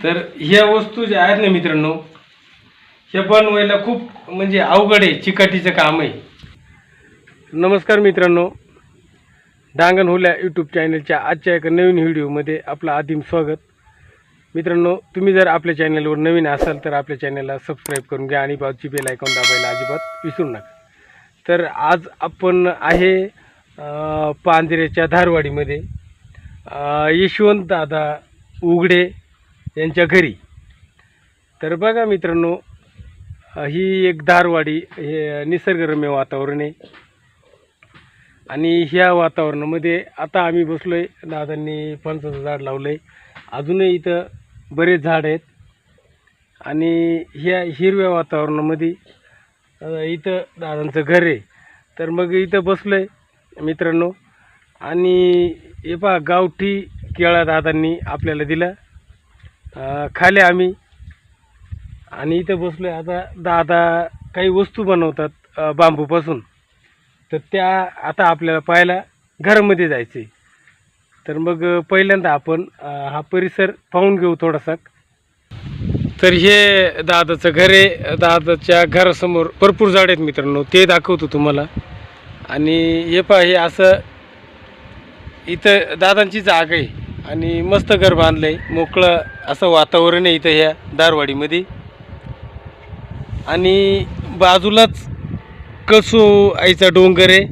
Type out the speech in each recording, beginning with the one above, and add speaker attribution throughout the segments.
Speaker 1: तर ह्या वस्तू ज्या आहेत ना मित्रांनो ह्या बनवायला खूप म्हणजे अवघड आहे चिकाटीचं काम आहे. नमस्कार मित्रांनो. डांगण होल्या यूट्यूब चॅनलच्या आजच्या एका नवीन व्हिडिओमध्ये आपलं आदिम स्वागत. मित्रांनो तुम्ही जर आपल्या चॅनलवर नवीन असाल तर आपल्या चॅनलला सबस्क्राईब करून घ्या आणि बाजूची बेल आयकॉन दाबायला अजिबात विसरू नका. तर आज आपण आहे पांजऱ्याच्या पांजरेच्या धारवाडीमध्ये यशवंत दादा उघडे यांच्या घरी. तर बघा मित्रांनो ही एक धारवाडी हे निसर्गरम्य वातावरण आहे. आणि ह्या वातावरणामध्ये आता आम्ही बसलो आहे दादांनी फणसाचं झाड लावलं आहे अजूनही इथं बरेच झाड आहेत. आणि ह्या हिरव्या वातावरणामध्ये इथं दादांचं घर आहे. तर मग इथं बसलो आहे मित्रांनो. आणि हे पहा गावठी केळा दादांनी आपल्याला दिला. खाले आम्ही. आणि इथं बसलो आहे आता दादा काही वस्तू बनवतात बांबूपासून. तर त्या आता आपल्याला पाहायला घरामध्ये जायचं आहे तर मग पहिल्यांदा आपण हा परिसर पाहून घेऊ थोडासा. तर हे दादाचं घर आहे. दादाच्या घरासमोर भरपूर झाड आहेत मित्रांनो. ते दाखवतो तुम्हाला. आणि हे पहा हे असं इथं दादांची जागा आहे. आणि मस्त घर बांधलं आहे मोकळं असं वातावरण आहे इथं ह्या दारवाडीमध्ये. आणि बाजूलाच कसो आईचा डोंगर आहे.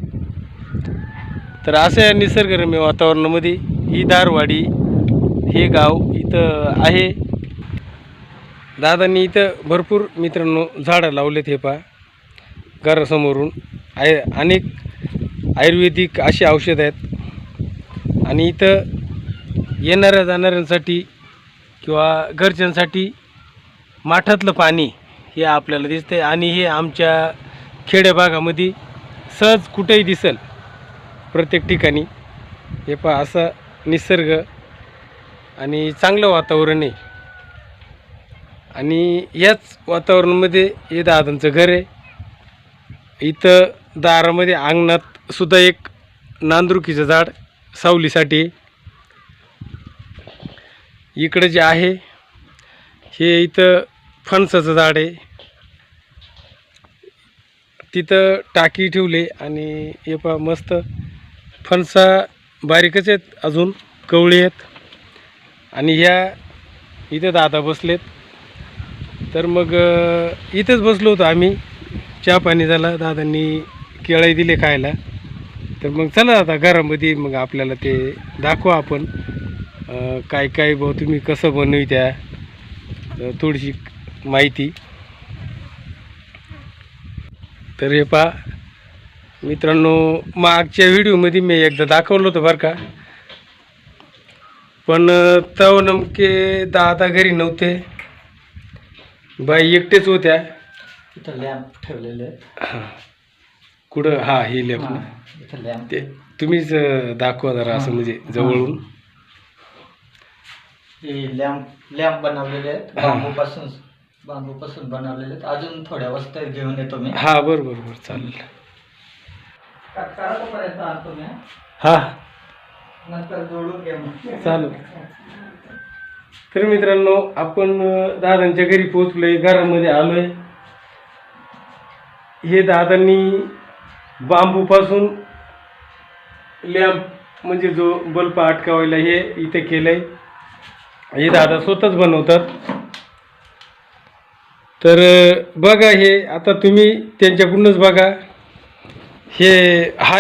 Speaker 1: तर असं या निसर्गरम्य वातावरणामध्ये ही दारवाडी हे गाव इथं आहे. दादांनी इथं भरपूर मित्रांनो झाडं लावलेत हे पहा. घरासमोरून आहे अनेक आयुर्वेदिक अशी औषधं आहेत. आणि इथं येणाऱ्या जाणाऱ्यांसाठी किंवा घरच्यांसाठी माठातलं पाणी हे आपल्याला दिसतंय आणि हे आमच्या खेड्या भागामध्ये सहज कुठेही दिसेल प्रत्येक ठिकाणी. हे पहा असा निसर्ग आणि चांगलं वातावरण आहे. आणि याच वातावरणामध्ये हे दादांचं घर आहे. इथं दारामध्ये अंगणात सुद्धा एक नांदरुकीचं झाड सावलीसाठी आहे. इकडं जे आहे हे इथं फणसाचं झाड आहे. तिथं टाकी ठेवले आणि हे पा मस्त फणसा बारीकच आहेत अजून कवळी आहेत. आणि ह्या इथं दादा बसलेत. तर मग इथंच बसलो होतो आम्ही. चहा पाणी झाला दादांनी केळी दिले खायला. तर मग चला आता घरामध्ये मग आपल्याला ते दाखवा आपण. काय काय भाऊ तुम्ही कसं बनवित्या? थोडीशी माहिती. तर हे पहा. मित्रांनो मागच्या व्हिडिओमध्ये मी एकदा दाखवलं होतं बरं का. पण अ, तेव्हा नेमके दादा घरी नव्हते. बाई एकटेच होत्या.
Speaker 2: इथं लॅम्प ठेवलेले
Speaker 1: हां. कुठं? हा हे
Speaker 2: लॅम्प
Speaker 1: ते तुम्हीच दाखवा जरा असं म्हणजे जवळून.
Speaker 2: हे लॅम्प लॅम्प बनवलेले आहेत
Speaker 1: हा.
Speaker 2: बांबूपासून बांबूपासून बनवलेले आहेत. अजून थोड्या वस्तू घेऊन येतो मी.
Speaker 1: हा बरं बरं बरं चालेल.
Speaker 2: आणतो मी
Speaker 1: हा?
Speaker 2: नंतर जोडून घ्या मग.
Speaker 1: चालेल. तर मित्रांनो आपण अ, दादांच्या घरी पोचलोय घरामध्ये आलोय. हे दादांनी बांबूपासून लॅम्प म्हणजे जो बल्ब अटकावायला हे इथे केलंय. हे दादा स्वतःच बनवतात. तर बघा हे आता तुम्ही त्यांच्याकडूनच बघा. हे हा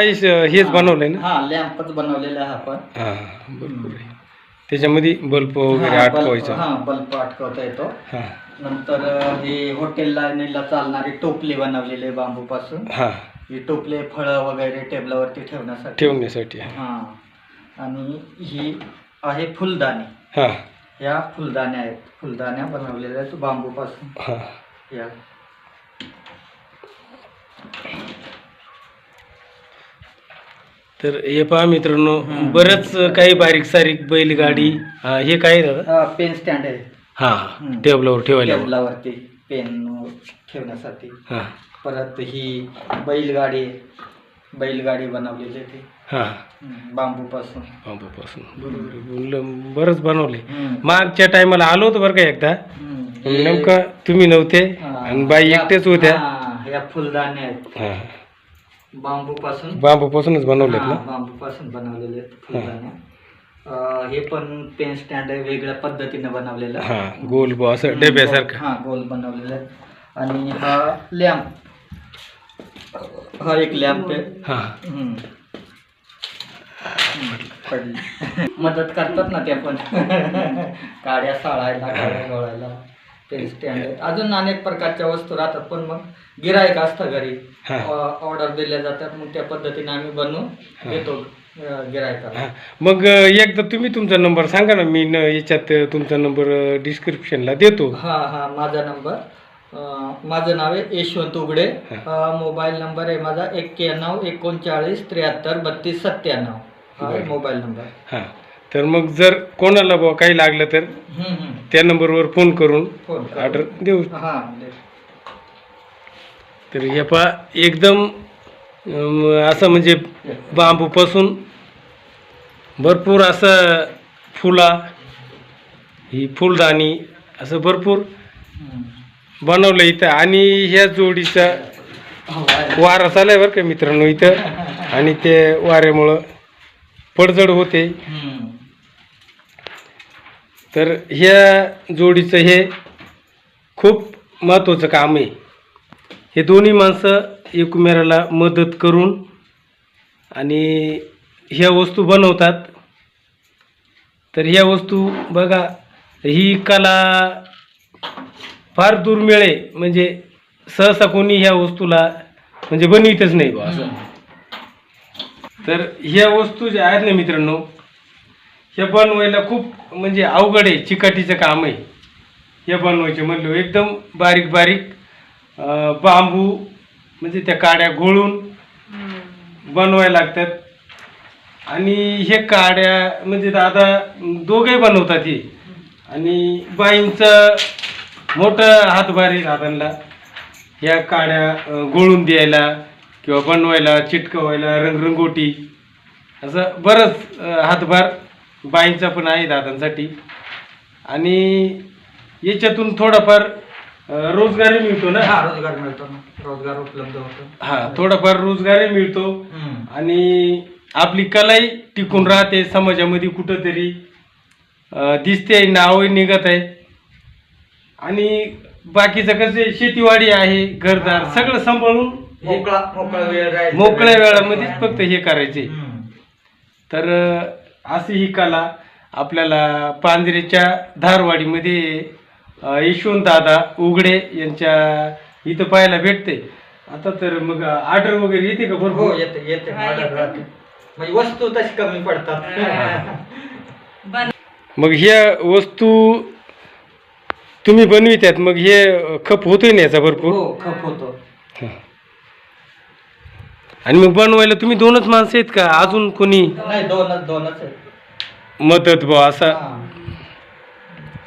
Speaker 1: हेच बनवलंय ना?
Speaker 2: हा लॅम्पच बनवलेला आहे आपण
Speaker 1: हा बरोबर आहे. त्याच्यामध्ये बल्ब वगैरे
Speaker 2: हा, बल्ब-
Speaker 1: अटकवायचा.
Speaker 2: हा बल्ब अटकवता येतो.
Speaker 1: हा.
Speaker 2: नंतर हे हॉटेल लाईनीला चालणारी टोपली बनवलेली आहे बांबूपासून.
Speaker 1: हा.
Speaker 2: ही टोपले फळं वगैरे टेबलावरती ठेवण्यासाठी.
Speaker 1: ठेवण्यासाठी.
Speaker 2: हा. आणि ही आहे फुलदाणी.
Speaker 1: हा.
Speaker 2: या फुलदाण्या आहेत. फुलदाण्या बनवलेल्या आहेत बांबूपासून.
Speaker 1: हा.
Speaker 2: या.
Speaker 1: तर हे पहा मित्रांनो बरंच काही बारीक सारीक बैलगाडी हा हे काय दादा?
Speaker 2: पेन स्टँड आहे.
Speaker 1: हा
Speaker 2: हम्म.
Speaker 1: टेबलावर ठेवायला
Speaker 2: टेबलावरती पेन ठेवण्यासाठी.
Speaker 1: हा.
Speaker 2: परत ही बैलगाडी. बैलगाडी बनवलेली ती
Speaker 1: हां.
Speaker 2: बांबूपासून.
Speaker 1: बांबूपासून. बरोबर. आहे. बरंच बनवले. मागच्या टायमाला आलो होतो बरं का एकदा.
Speaker 2: हे-
Speaker 1: नेमकं तुम्ही नव्हते
Speaker 2: हा,
Speaker 1: आणि बाई
Speaker 2: या-
Speaker 1: एकटेच होत्या.
Speaker 2: हा, या फुलदाणे आहेत.
Speaker 1: हां.
Speaker 2: बांबूपासून.
Speaker 1: बांबूपासूनच बनवलेत ना?
Speaker 2: बांबूपासून बनवलेले आहेत अं, हे पण पेन स्टँड आहे वेगळ्या पद्धतीने बनवलेलं.
Speaker 1: हां गोल बो असं डब्यासारखं.
Speaker 2: हा गोल बनवलेलं आहे. आणि हा लॅम्प हा एक लॅम्प आहे.
Speaker 1: हां.
Speaker 2: हम्म. हम्म, पडली. मदत करतात ना त्या पण. काड्या साळायला काड्या गोळायला पेन स्टँड आहे अजून अनेक प्रकारच्या वस्तू राहतात पण मग गिरायक असतं घरी.
Speaker 1: हा.
Speaker 2: ऑर्डर दिल्या जातात मग त्या पद्धतीने आम्ही बनवून देतो गिरायकाला
Speaker 1: हां. मग अं, एकदा तुम्ही तुमचा नंबर सांगा ना मी न याच्यात अं, तुमचा नंबर डिस्क्रिप्शनला देतो.
Speaker 2: हा हा माझा नंबर. माझं नाव आहे यशवंत उघडे मोबाईल नंबर आहे माझा एक्क्याण्णव एकोणचाळीस त्र्याहत्तर बत्तीस सत्त्याण्णव हा मोबाईल नंबर
Speaker 1: हां तर मग जर कोणाला बुवा काही लागलं तर
Speaker 2: हम्म, हम्म.
Speaker 1: त्या नंबरवर फोन करून. ऑर्डर देऊ
Speaker 2: हा.
Speaker 1: तर हे पा एकदम असं म्हणजे बांबूपासून भरपूर असं फुला ही फुलदाणी असं भरपूर
Speaker 2: हम्म.
Speaker 1: बनवलं इथं. आणि ह्या जोडीचा
Speaker 2: आहे.
Speaker 1: वारा चालाय बरं का मित्रांनो इथं. आणि ते वाऱ्यामुळं पडझड होते. तर ह्या जोडीचं हे खूप महत्त्वाचं काम आहे. हे दोन्ही माणसं एकमेराला मदत करून आणि ह्या वस्तू बनवतात. तर ह्या वस्तू बघा ही कला फार दुर्मिळ आहे. म्हणजे सहसा कोणी ह्या वस्तूला म्हणजे बनवितच नाही. बा असं. तर ह्या वस्तू ज्या आहेत ना मित्रांनो हे बनवायला खूप म्हणजे अवघड आहे चिकाटीचं काम आहे. हे बनवायचे म्हणलं एकदम बारीक बारीक अं, बांबू म्हणजे त्या काड्या घोळून बनवायला लागतात. आणि हे काड्या म्हणजे दादा दोघे बनवतात हे. आणि बाईंचं मोठं हातभार आहे दादांना ह्या काड्या गोळून द्यायला किंवा बनवायला चिटकवायला रंगरंगोटी असं बरंच हातभार बाईंचा पण आहे दादांसाठी. आणि याच्यातून थोडाफार रोजगारही मिळतो ना?
Speaker 2: हा रोजगार मिळतो ना. रोजगार उपलब्ध होतो.
Speaker 1: हा थोडाफार रोजगारही मिळतो. आणि आपली कलाही टिकून राहते समाजामध्ये कुठंतरी. दिसते नावही निघत आहे. आणि बाकीचं कसं शेतीवाडी आहे घरदार
Speaker 2: हा.
Speaker 1: सगळं सांभाळून हे
Speaker 2: मोकळा मोकळा वेळ
Speaker 1: मोकळ्या वेळामध्येच फक्त हे करायचे
Speaker 2: हम्म.
Speaker 1: तर अं, अशी ही कला आपल्याला पांजरेच्या धारवाडीमध्ये अं, यशवंत दादा उघडे यांच्या इथं पाहायला भेटते आता तर मग ऑर्डर वगैरे येते का
Speaker 2: हो
Speaker 1: बरोबर
Speaker 2: येते येते
Speaker 3: हा, येते.
Speaker 2: राहते. म्हणजे वस्तू तशी कमी पडतात
Speaker 3: बन
Speaker 1: मग ह्या वस्तू तुम्ही बनवित्यात मग हे खप होतोय ना याचा भरपूर?
Speaker 2: हो खप होतो.
Speaker 1: आणि मग बनवायला तुम्ही दोनच माणसं आहेत का? अजून कोणी?
Speaker 2: नाही दोनच दोनच आहे
Speaker 1: मदत बा असा.
Speaker 2: हा.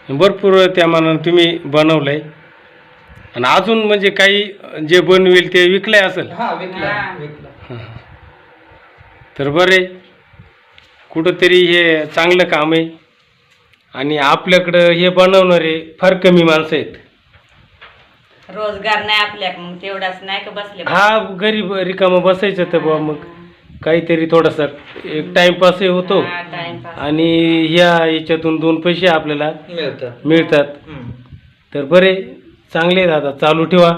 Speaker 1: भरपूर त्या मानानं तुम्ही बनवलंय. आणि अजून म्हणजे काही जे बनवेल ते विकलंय असेल?
Speaker 2: हा विकला
Speaker 3: हा.
Speaker 2: विकला.
Speaker 1: तर बरे. कुठंतरी हे चांगलं काम आहे. आणि आपल्याकडं हे बनवणारे फार कमी माणसं आहेत.
Speaker 3: रोजगार नाही आपल्या मग तेवढाच नाही का बसले?
Speaker 1: हा गरीब रिकामं बसायचं तर बा मग. काहीतरी थोडासा एक टाइमपासही होतो.
Speaker 3: हा, टाइमपास
Speaker 1: आणि ह्या याच्यातून दोन पैसे आपल्याला
Speaker 2: मिळतात.
Speaker 1: मिळतात.
Speaker 2: हम्म.
Speaker 1: तर बरे चांगले दादा चालू ठेवा.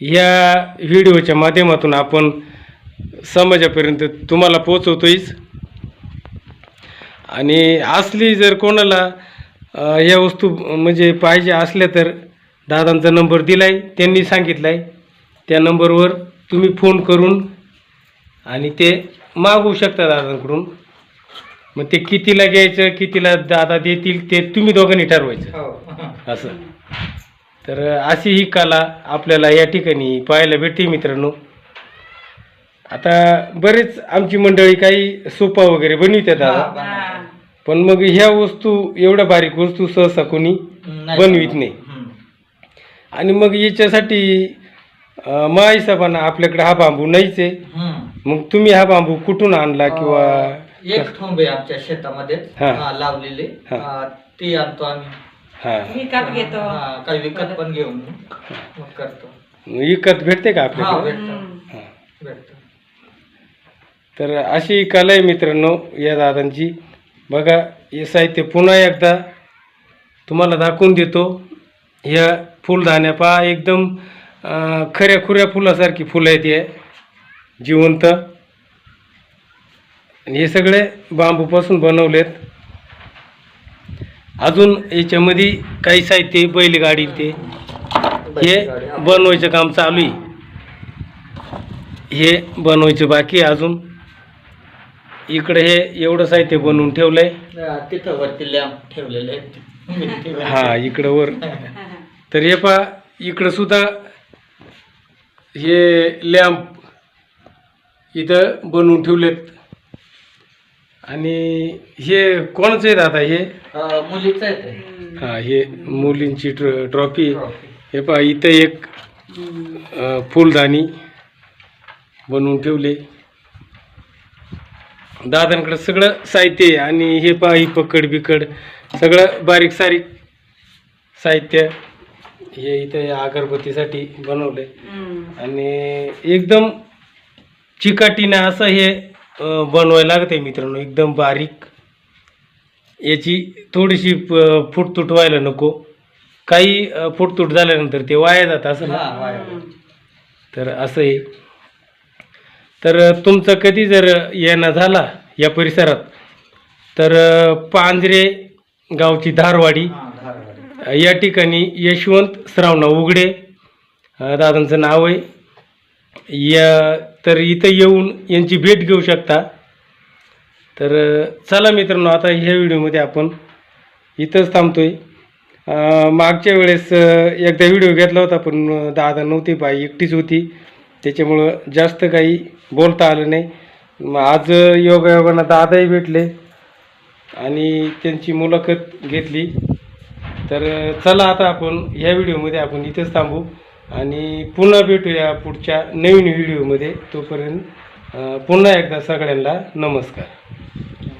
Speaker 1: या व्हिडिओच्या माध्यमातून आपण समाजापर्यंत तुम्हाला पोचवतोयच आणि असली जर कोणाला या वस्तू म्हणजे पाहिजे असल्या तर दादांचा नंबर दिलाय त्यांनी सांगितलाय. त्या नंबरवर तुम्ही फोन करून आणि ते मागवू शकता दादांकडून. मग ते कितीला घ्यायचं कितीला दादा देतील ते तुम्ही दोघांनी ठरवायचं.
Speaker 2: हो.
Speaker 1: असं. तर अशी ही कला आपल्याला या ठिकाणी पाहायला भेटते मित्रांनो. आता बरेच आमची मंडळी काही सोपा वगैरे बनवितात
Speaker 2: हा,
Speaker 1: दादा
Speaker 3: हा.
Speaker 1: पण मग ह्या वस्तू एवढ्या बारीक वस्तू सहसा कोणी
Speaker 2: नाही
Speaker 1: बनवीत नाही
Speaker 2: हम्म.
Speaker 1: आणि मग याच्यासाठी अं, मा हिशोबानं आपल्याकडे हा बांबू नाहीच आहे
Speaker 2: हम्म.
Speaker 1: मग तुम्ही हा बांबू कुठून आणला किंवा
Speaker 2: अं, एक थोंब आहे आमच्या शेतामध्ये
Speaker 1: हा.
Speaker 2: हा, लावलेले
Speaker 1: हा.
Speaker 2: अं, ती आणतो आम्ही
Speaker 1: हा
Speaker 3: विकत घेतो
Speaker 2: हा, काही विकत पण घेऊन मग करतो
Speaker 1: विकत भेटते का
Speaker 2: हा
Speaker 1: आपल्याकडे
Speaker 2: भेटतं
Speaker 3: हम्म.
Speaker 1: हा.
Speaker 2: भेटतं
Speaker 1: तर अशी कला आहे मित्रांनो या दादांची. बघा हे साहित्य पुन्हा एकदा तुम्हाला दाखवून देतो. ह्या फुलदाण्या पहा एकदम खऱ्या खुऱ्या फुलासारखी फुलं आहेत हे. जिवंत. आणि हे सगळे बांबूपासून बनवलेत. अजून याच्यामध्ये काही साहित्य बैलगाडी ते. हे बनवायचं काम चालू आहे. हे बनवायचं बाकी अजून. इकडे हे एवढं साहित्य बनवून ठेवलंय
Speaker 2: तिथं वरती लॅम्प ठेवलेले आहेत.
Speaker 1: हा इकडं वर तर हे पा इकडं सुद्धा हे लॅम्प इथं बनवून ठेवलेत आणि हे कोणाचं आहेत आता हे
Speaker 2: मुलीचं आहे ते
Speaker 3: हम्म.
Speaker 1: हा हे मुलींची ट्र ट्रॉफी. हे पहा इथं एक फुलदाणी बनवून ठेवले दादांकडे सगळं साहित्य आहे आणि हे पहा ही पकड बिकड सगळं बारीक सारीक साहित्य हे इथं या अगरबत्तीसाठी बनवलंय.
Speaker 3: हम्म. आणि
Speaker 1: एकदम चिकाटीनं असं हे बनवायला लागत आहे मित्रांनो एकदम बारीक. याची थोडीशी प- फुटतूट व्हायला नको. काही फुटतूट झाल्यानंतर ते वाया जातं असं ना?
Speaker 2: हा.
Speaker 1: तर असं आहे तर तुमचं कधी जर येणं झाला या परिसरात तर पांजरे गावची धारवाडी. या ठिकाणी यशवंत श्रावणा उघडे दादांचं नाव आहे. या तर इथं येऊन यांची भेट घेऊ शकता. तर चला मित्रांनो आता ह्या व्हिडिओमध्ये आपण इथंच थांबतोय. अ, मागच्या वेळेस एकदा व्हिडिओ घेतला होता पण दादा नव्हती बाई एकटीच होती. त्याच्यामुळं जास्त काही बोलता आलं नाही. मग आज योगायोगानं दादाही भेटले आणि त्यांची मुलाखत घेतली. तर चला आता आपण ह्या व्हिडिओमध्ये आपण इथंच थांबू आणि पुन्हा भेटूया पुढच्या नवीन व्हिडिओमध्ये. तोपर्यंत पुन्हा एकदा सगळ्यांना नमस्कार.